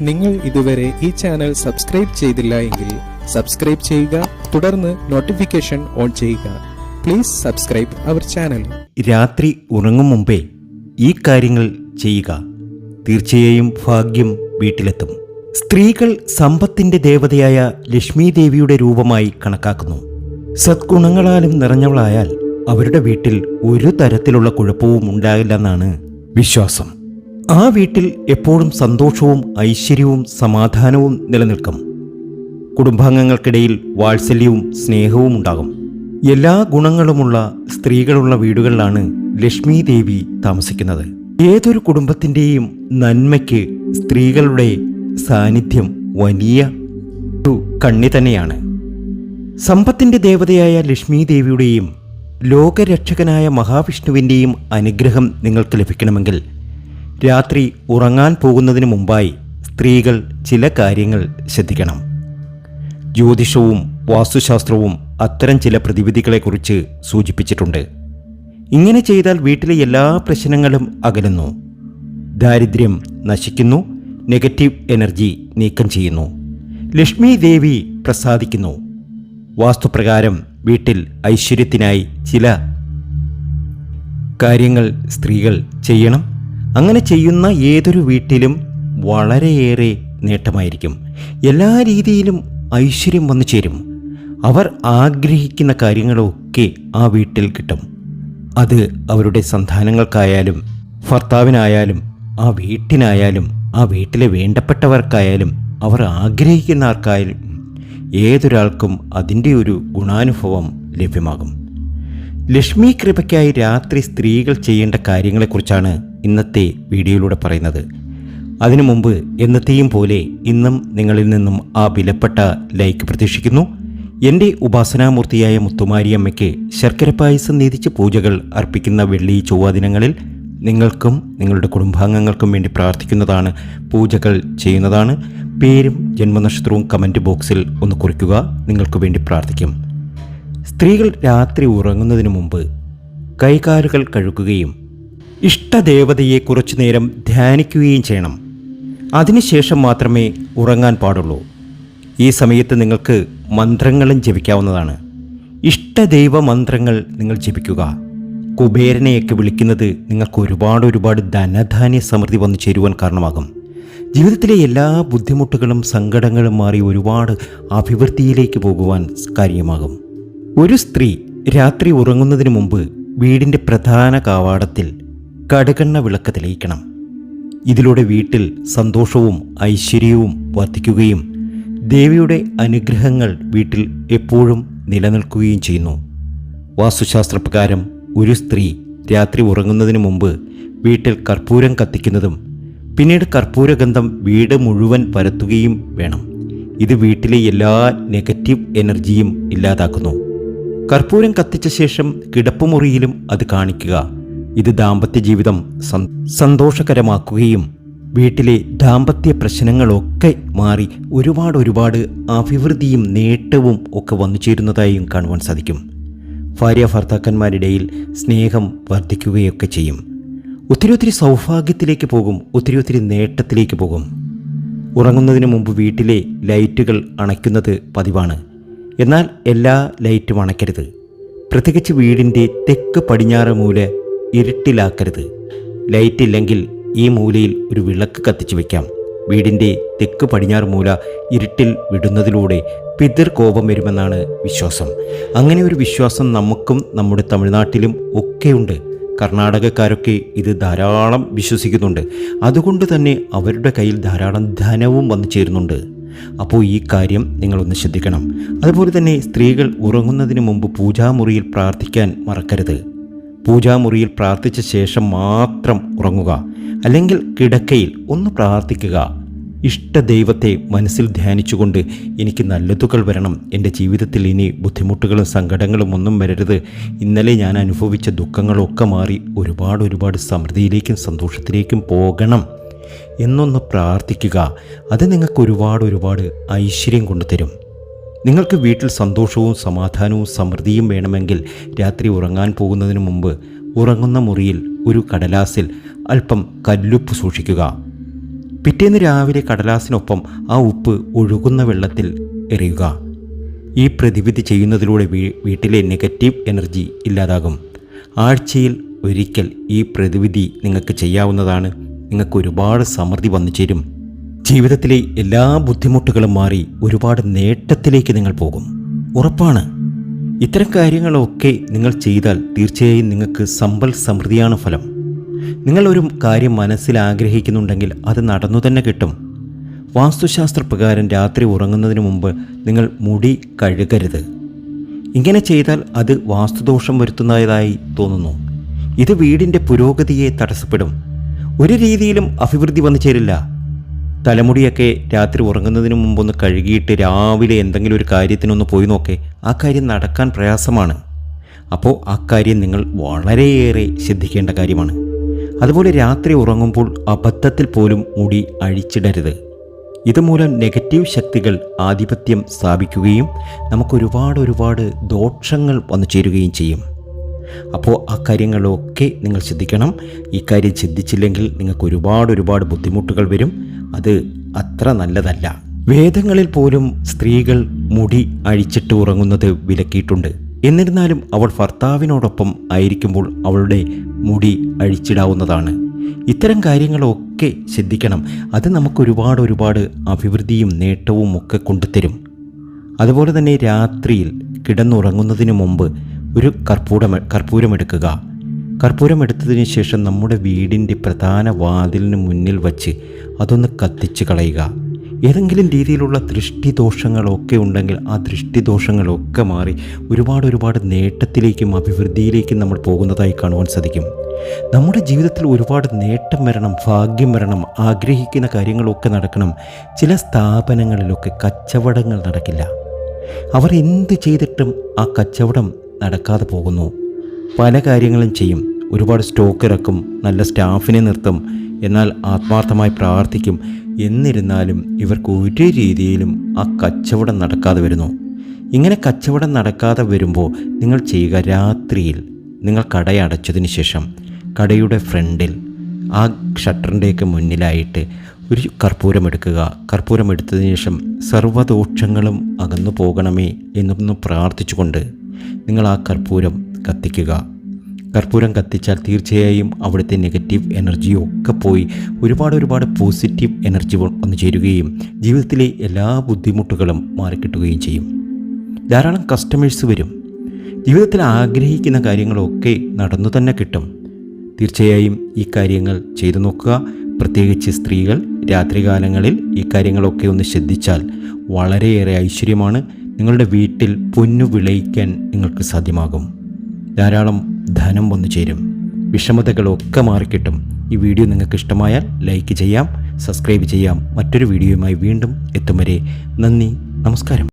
നിങ്ങൾ ഇതുവരെ ഈ ചാനൽ സബ്സ്ക്രൈബ് ചെയ്തില്ല എങ്കിൽ സബ്സ്ക്രൈബ് ചെയ്യുക തുടർന്ന് നോട്ടിഫിക്കേഷൻ ഓൺ ചെയ്യുക. പ്ലീസ് സബ്സ്ക്രൈബ് അവർ ചാനൽ രാത്രി ഉറങ്ങും മുമ്പേ ഈ കാര്യങ്ങൾ ചെയ്യുക. തീർച്ചയായും ഭാഗ്യം വീട്ടിലെത്തും. സ്ത്രീകൾ സമ്പത്തിന്റെ ദേവതയായ ലക്ഷ്മി ദേവിയുടെ രൂപമായി കണക്കാക്കുന്നു. സദ്ഗുണങ്ങളാലും നിറഞ്ഞവളായാൽ അവരുടെ വീട്ടിൽ ഒരു തരത്തിലുള്ള കുഴപ്പവും ഉണ്ടാകില്ലെന്നാണ് വിശ്വാസം. ആ വീട്ടിൽ എപ്പോഴും സന്തോഷവും ഐശ്വര്യവും സമാധാനവും നിലനിൽക്കും. കുടുംബാംഗങ്ങൾക്കിടയിൽ വാത്സല്യവും സ്നേഹവും ഉണ്ടാകും. എല്ലാ ഗുണങ്ങളുമുള്ള സ്ത്രീകളുള്ള വീടുകളിലാണ് ലക്ഷ്മി ദേവി താമസിക്കുന്നത്. ഏതൊരു കുടുംബത്തിന്റെയും നന്മയ്ക്ക് സ്ത്രീകളുടെ സാന്നിധ്യം വലിയ കണ്ണി തന്നെയാണ്. സമ്പത്തിന്റെ ദേവതയായ ലക്ഷ്മി ദേവിയുടെയും ലോകരക്ഷകനായ മഹാവിഷ്ണുവിന്റെയും അനുഗ്രഹം നിങ്ങൾക്ക് ലഭിക്കണമെങ്കിൽ രാത്രി ഉറങ്ങാൻ പോകുന്നതിന് മുമ്പായി സ്ത്രീകൾ ചില കാര്യങ്ങൾ ശ്രദ്ധിക്കണം. ജ്യോതിഷവും വാസ്തുശാസ്ത്രവും അത്തരം ചില പ്രതിവിധികളെക്കുറിച്ച് സൂചിപ്പിച്ചിട്ടുണ്ട്. ഇങ്ങനെ ചെയ്താൽ വീട്ടിലെ എല്ലാ പ്രശ്നങ്ങളും അകലുന്നു. ദാരിദ്ര്യം നശിക്കുന്നു നെഗറ്റീവ് എനർജി നീക്കം ചെയ്യുന്നു. ലക്ഷ്മി ദേവി പ്രസാദിക്കുന്നു. വാസ്തുപ്രകാരം വീട്ടിൽ ഐശ്വര്യത്തിനായി ചില കാര്യങ്ങൾ സ്ത്രീകൾ ചെയ്യണം. അങ്ങനെ ചെയ്യുന്ന ഏതൊരു വീട്ടിലും വളരെയേറെ നേട്ടമായിരിക്കും. എല്ലാ രീതിയിലും ഐശ്വര്യം വന്നു ചേരും. അവർ ആഗ്രഹിക്കുന്ന കാര്യങ്ങളൊക്കെ ആ വീട്ടിൽ കിട്ടും. അത് അവരുടെ സന്താനങ്ങൾക്കായാലും ഭർത്താവിനായാലും ആ വീട്ടിനായാലും ആ വീട്ടിലെ വേണ്ടപ്പെട്ടവർക്കായാലും അവർ ആഗ്രഹിക്കുന്ന ആർക്കായാലും ഏതൊരാൾക്കും അതിന്റെ ഒരു ഗുണാനുഭവം ലഭ്യമാകും. ലക്ഷ്മി കൃപയ്ക്കായി രാത്രി സ്ത്രീകൾ ചെയ്യേണ്ട കാര്യങ്ങളെക്കുറിച്ചാണ് ഇന്നത്തെ വീഡിയോയിലൂടെ പറയുന്നത്. അതിനു മുമ്പ് എന്നത്തെയും പോലെ ഇന്നും നിങ്ങളിൽ നിന്നും ആ വിലപ്പെട്ട ലൈക്ക് പ്രതീക്ഷിക്കുന്നു. എന്റെ ഉപാസനാമൂർത്തിയായ മുത്തുമാരിയമ്മയ്ക്ക് ശർക്കര പായസം നീതിച്ച് പൂജകൾ അർപ്പിക്കുന്ന വെള്ളി ചൊവ്വ ദിനങ്ങളിൽ നിങ്ങൾക്കും നിങ്ങളുടെ കുടുംബാംഗങ്ങൾക്കും വേണ്ടി പ്രാർത്ഥിക്കുന്നതാണ് പൂജകൾ ചെയ്യുന്നതാണ്. പേരും ജന്മനക്ഷത്രവും കമന്റ് ബോക്സിൽ ഒന്ന് കുറിക്കുക. നിങ്ങൾക്ക് വേണ്ടി പ്രാർത്ഥിക്കും. സ്ത്രീകൾ രാത്രി ഉറങ്ങുന്നതിന് മുമ്പ് കൈകാലുകൾ കഴുകുകയും ഇഷ്ടദേവതയെ കുറച്ചു നേരം ധ്യാനിക്കുകയും ചെയ്യണം. അതിനുശേഷം മാത്രമേ ഉറങ്ങാൻ പാടുള്ളൂ. ഈ സമയത്ത് നിങ്ങൾക്ക് മന്ത്രങ്ങളും ജപിക്കാവുന്നതാണ്. ഇഷ്ടദൈവ മന്ത്രങ്ങൾ നിങ്ങൾ ജപിക്കുക. കുബേരനെയൊക്കെ വിളിക്കുന്നത് നിങ്ങൾക്ക് ഒരുപാട് ഒരുപാട് ധനധാന്യ സമൃദ്ധി വന്നു ചേരുവാൻ കാരണമാകും. ജീവിതത്തിലെ എല്ലാ ബുദ്ധിമുട്ടുകളും സങ്കടങ്ങളും മാറി ഒരുപാട് അഭിവൃദ്ധിയിലേക്ക് പോകുവാൻ കാര്യമാകും. ഒരു സ്ത്രീ രാത്രി ഉറങ്ങുന്നതിന് മുമ്പ് വീടിന്റെ പ്രധാന കാവാടത്തിൽ കടുകണ്ണ വിളക്ക് തെളിയിക്കണം. ഇതിലൂടെ വീട്ടിൽ സന്തോഷവും ഐശ്വര്യവും വർദ്ധിക്കുകയും ദേവിയുടെ അനുഗ്രഹങ്ങൾ വീട്ടിൽ എപ്പോഴും നിലനിൽക്കുകയും ചെയ്യുന്നു. വാസ്തുശാസ്ത്രപ്രകാരം ഒരു സ്ത്രീ രാത്രി ഉറങ്ങുന്നതിന് മുമ്പ് വീട്ടിൽ കർപ്പൂരം കത്തിക്കുന്നതും പിന്നീട് കർപ്പൂരഗന്ധം വീട് മുഴുവൻ പരത്തുകയും വേണം. ഇത് വീട്ടിലെ എല്ലാ നെഗറ്റീവ് എനർജിയും ഇല്ലാതാക്കുന്നു. കർപ്പൂരം കത്തിച്ച ശേഷം കിടപ്പുമുറിയിലും അത് കാണിക്കുക. ഇത് ദാമ്പത്യ ജീവിതം സന്തോഷകരമാക്കുകയും വീട്ടിലെ ദാമ്പത്യ പ്രശ്നങ്ങളൊക്കെ മാറി ഒരുപാട് ഒരുപാട് അഭിവൃദ്ധിയും നേട്ടവും ഒക്കെ വന്നു ചേരുന്നതായും കാണുവാൻ സാധിക്കും. ഭാര്യ ഭർത്താക്കന്മാരിടയിൽ സ്നേഹം വർദ്ധിക്കുകയൊക്കെ ചെയ്യും. ഒത്തിരി ഒത്തിരി സൗഭാഗ്യത്തിലേക്ക് പോകും ഒത്തിരി ഒത്തിരി നേട്ടത്തിലേക്ക് പോകും. ഉറങ്ങുന്നതിന് മുമ്പ് വീട്ടിലെ ലൈറ്റുകൾ അണയ്ക്കുന്നത് പതിവാണ്. എന്നാൽ എല്ലാ ലൈറ്റും അണയ്ക്കരുത്. പ്രത്യേകിച്ച് വീടിന്റെ തെക്ക് പടിഞ്ഞാറ് മൂല ഇരുട്ടിലാക്കരുത്. ലൈറ്റ് ഇല്ലെങ്കിൽ ഈ മൂലയിൽ ഒരു വിളക്ക് കത്തിച്ചു വയ്ക്കാം വീടിന്റെ തെക്ക് പടിഞ്ഞാറ് മൂല ഇരുട്ടിൽ വിടുന്നതിലൂടെ പിതൃകോപം വരുമെന്നാണ് വിശ്വാസം. അങ്ങനെ ഒരു വിശ്വാസം നമുക്കും നമ്മുടെ തമിഴ്നാട്ടിലും ഒക്കെയുണ്ട്. കർണാടകക്കാരൊക്കെ ഇത് ധാരാളം വിശ്വസിക്കുന്നുണ്ട്. അതുകൊണ്ട് തന്നെ അവരുടെ കയ്യിൽ ധാരാളം ധനവും വന്നു ചേരുന്നുണ്ട്. അപ്പോൾ ഈ കാര്യം നിങ്ങളൊന്ന് ശ്രദ്ധിക്കണം. അതുപോലെ തന്നെ സ്ത്രീകൾ ഉറങ്ങുന്നതിന് മുമ്പ് പൂജാമുറിയിൽ പ്രാർത്ഥിക്കാൻ മറക്കരുത്. പൂജാമുറിയിൽ പ്രാർത്ഥിച്ച ശേഷം മാത്രം ഉറങ്ങുക. അല്ലെങ്കിൽ കിടക്കയിൽ ഒന്ന് പ്രാർത്ഥിക്കുക. ഇഷ്ടദൈവത്തെ മനസ്സിൽ ധ്യാനിച്ചുകൊണ്ട് എനിക്ക് നല്ലതുകൾ വരണം. എന്റെ ജീവിതത്തിൽ ഇനി ബുദ്ധിമുട്ടുകളും സങ്കടങ്ങളും ഒന്നും വരരുത്. ഇന്നലെ ഞാൻ അനുഭവിച്ച ദുഃഖങ്ങളൊക്കെ മാറി ഒരുപാട് ഒരുപാട് സമൃദ്ധിയിലേക്കും സന്തോഷത്തിലേക്കും പോകണം എന്നൊന്ന് പ്രാർത്ഥിക്കുക. അത് നിങ്ങൾക്ക് ഒരുപാട് ഒരുപാട് ഐശ്വര്യം കൊണ്ടുതരും. നിങ്ങൾക്ക് വീട്ടിൽ സന്തോഷവും സമാധാനവും സമൃദ്ധിയും വേണമെങ്കിൽ രാത്രി ഉറങ്ങാൻ പോകുന്നതിന് മുമ്പ് ഉറങ്ങുന്ന മുറിയിൽ ഒരു കടലാസിൽ അല്പം കല്ലുപ്പ് സൂക്ഷിക്കുക. പിറ്റേന്ന് രാവിലെ കടലാസിനൊപ്പം ആ ഉപ്പ് ഒഴുകുന്ന വെള്ളത്തിൽ എറിയുക. ഈ പ്രതിവിധി ചെയ്യുന്നതിലൂടെ വീട്ടിലെ നെഗറ്റീവ് എനർജി ഇല്ലാതാകും. ആഴ്ചയിൽ ഒരിക്കൽ ഈ പ്രതിവിധി നിങ്ങൾക്ക് ചെയ്യാവുന്നതാണ്. നിങ്ങൾക്ക് ഒരുപാട് സമൃദ്ധി വന്നു ചേരും. ജീവിതത്തിലെ എല്ലാ ബുദ്ധിമുട്ടുകളും മാറി ഒരുപാട് നേട്ടത്തിലേക്ക് നിങ്ങൾ പോകും. ഉറപ്പാണ്. ഇത്തരം കാര്യങ്ങളൊക്കെ നിങ്ങൾ ചെയ്താൽ തീർച്ചയായും നിങ്ങൾക്ക് സമ്പൽ സമൃദ്ധിയാണ് ഫലം. നിങ്ങൾ ഒരു കാര്യം മനസ്സിൽ ആഗ്രഹിക്കുന്നുണ്ടെങ്കിൽ അത് നടന്നു തന്നെ കിട്ടും. വാസ്തുശാസ്ത്ര പ്രകാരം രാത്രി ഉറങ്ങുന്നതിന് മുമ്പ് നിങ്ങൾ മുടി കഴുകരുത്. ഇങ്ങനെ ചെയ്താൽ അത് വാസ്തുദോഷം വരുത്തുന്നതായി തോന്നുന്നു. ഇത് വീടിന്റെ പുരോഗതിയെ തടസ്സപ്പെടും. ഒരു രീതിയിലും അഭിവൃദ്ധി വന്നു ചേരില്ല. തലമുടിയൊക്കെ രാത്രി ഉറങ്ങുന്നതിന് മുമ്പൊന്ന് കഴുകിയിട്ട് രാവിലെ എന്തെങ്കിലും ഒരു കാര്യത്തിനൊന്ന് പോയി നോക്കേ. ആ കാര്യം നടക്കാൻ പ്രയാസമാണ്. അപ്പോൾ ആ കാര്യം നിങ്ങൾ വളരെയേറെ ശ്രദ്ധിക്കേണ്ട കാര്യമാണ്. അതുപോലെ രാത്രി ഉറങ്ങുമ്പോൾ അബദ്ധത്തിൽ പോലും മുടി അഴിച്ചിടരുത്. ഇതുമൂലം നെഗറ്റീവ് ശക്തികൾ ആധിപത്യം സ്ഥാപിക്കുകയും നമുക്കൊരുപാട് ഒരുപാട് ദോഷങ്ങൾ വന്നു ചേരുകയും ചെയ്യും. അപ്പോൾ ആ കാര്യങ്ങളൊക്കെ നിങ്ങൾ ശ്രദ്ധിക്കണം. ഈ കാര്യം ശ്രദ്ധിച്ചില്ലെങ്കിൽ നിങ്ങൾക്ക് ഒരുപാട് ഒരുപാട് ബുദ്ധിമുട്ടുകൾ വരും. അത് അത്ര നല്ലതല്ല. വേദങ്ങളിൽ പോലും സ്ത്രീകൾ മുടി അഴിച്ചിട്ട് ഉറങ്ങുന്നത് വിലക്കിയിട്ടുണ്ട്. എന്നിരുന്നാലും അവൾ ഭർത്താവിനോടൊപ്പം ആയിരിക്കുമ്പോൾ അവളുടെ മുടി അഴിച്ചിടാവുന്നതാണ്. ഇത്തരം കാര്യങ്ങളൊക്കെ ശ്രദ്ധിക്കണം. അത് നമുക്ക് ഒരുപാട് ഒരുപാട് അഭിവൃദ്ധിയും നേട്ടവും ഒക്കെ കൊണ്ടുതരും. അതുപോലെ തന്നെ രാത്രിയിൽ കിടന്നുറങ്ങുന്നതിന് മുമ്പ് ഒരു കർപ്പൂരം കർപ്പൂരമെടുക്കുക. കർപ്പൂരം എടുത്തതിന് ശേഷം നമ്മുടെ വീടിന്റെ പ്രധാന വാതിലിന് മുന്നിൽ വച്ച് അതൊന്ന് കത്തിച്ച് കളയുക. ഏതെങ്കിലും രീതിയിലുള്ള ദൃഷ്ടിദോഷങ്ങളൊക്കെ ഉണ്ടെങ്കിൽ ആ ദൃഷ്ടിദോഷങ്ങളൊക്കെ മാറി ഒരുപാട് ഒരുപാട് നേട്ടത്തിലേക്കും അഭിവൃദ്ധിയിലേക്കും നമ്മൾ പോകുന്നതായി കാണുവാൻ സാധിക്കും. നമ്മുടെ ജീവിതത്തിൽ ഒരുപാട് നേട്ടം വരണം ഭാഗ്യം വരണം ആഗ്രഹിക്കുന്ന കാര്യങ്ങളൊക്കെ നടക്കണം. ചില സ്ഥാപനങ്ങളിലൊക്കെ കച്ചവടങ്ങൾ നടക്കില്ല. അവർ എന്ത് ചെയ്തിട്ടും ആ കച്ചവടം നടക്കാതെ പോകുന്നു. പല കാര്യങ്ങളും ചെയ്യും. ഒരുപാട് സ്റ്റോക്ക് ഇറക്കും നല്ല സ്റ്റാഫിനെ നിർത്തും. എന്നാൽ ആത്മാർത്ഥമായി പ്രാർത്ഥിക്കും. എന്നിരുന്നാലും ഇവർക്ക് ഒരു രീതിയിലും ആ കച്ചവടം നടക്കാതെ വരുന്നു. ഇങ്ങനെ കച്ചവടം നടക്കാതെ വരുമ്പോൾ നിങ്ങൾ ചെയ്യുക രാത്രിയിൽ. നിങ്ങൾ കടയടച്ചതിന് ശേഷം കടയുടെ ഫ്രണ്ടിൽ ആ ഷട്ടറിന്റെയൊക്കെ മുന്നിലായിട്ട് ഒരു കർപ്പൂരം എടുക്കുക. കർപ്പൂരം എടുത്തതിന് ശേഷം സർവദോഷങ്ങളും അകന്നു പോകണമേ എന്നൊന്ന് പ്രാർത്ഥിച്ചുകൊണ്ട് നിങ്ങൾ ആ കർപ്പൂരം കത്തിക്കുക. കർപ്പൂരം കത്തിച്ചാൽ തീർച്ചയായും അവിടുത്തെ നെഗറ്റീവ് എനർജിയോ ഒക്കെ പോയി ഒരുപാട് ഒരുപാട് പോസിറ്റീവ് എനർജി വന്നു ചേരുകയും ജീവിതത്തിലെ എല്ലാ ബുദ്ധിമുട്ടുകളും മാറിക്കിട്ടുകയും ചെയ്യും. ധാരാളം കസ്റ്റമേഴ്സ് വരും. ജീവിതത്തിൽ ആഗ്രഹിക്കുന്ന കാര്യങ്ങളൊക്കെ നടന്നു തന്നെ കിട്ടും. തീർച്ചയായും ഈ കാര്യങ്ങൾ ചെയ്തു നോക്കുക. പ്രത്യേകിച്ച് സ്ത്രീകൾ രാത്രികാലങ്ങളിൽ ഈ കാര്യങ്ങളൊക്കെ ഒന്ന് ശ്രദ്ധിച്ചാൽ വളരെയേറെ ഐശ്വര്യമാണ്. നിങ്ങളുടെ വീട്ടിൽ പൊന്നു വിളയിക്കാൻ നിങ്ങൾക്ക് സാധ്യമാകും. ധാരാളം ധനം വന്നു ചേരും. വിഷമതകളൊക്കെ മാറിക്കിട്ടും. ഈ വീഡിയോ നിങ്ങൾക്ക് ഇഷ്ടമായാൽ ലൈക്ക് ചെയ്യാം സബ്സ്ക്രൈബ് ചെയ്യാം. മറ്റൊരു വീഡിയോയുമായി വീണ്ടും എത്തും വരെ നന്ദി നമസ്കാരം.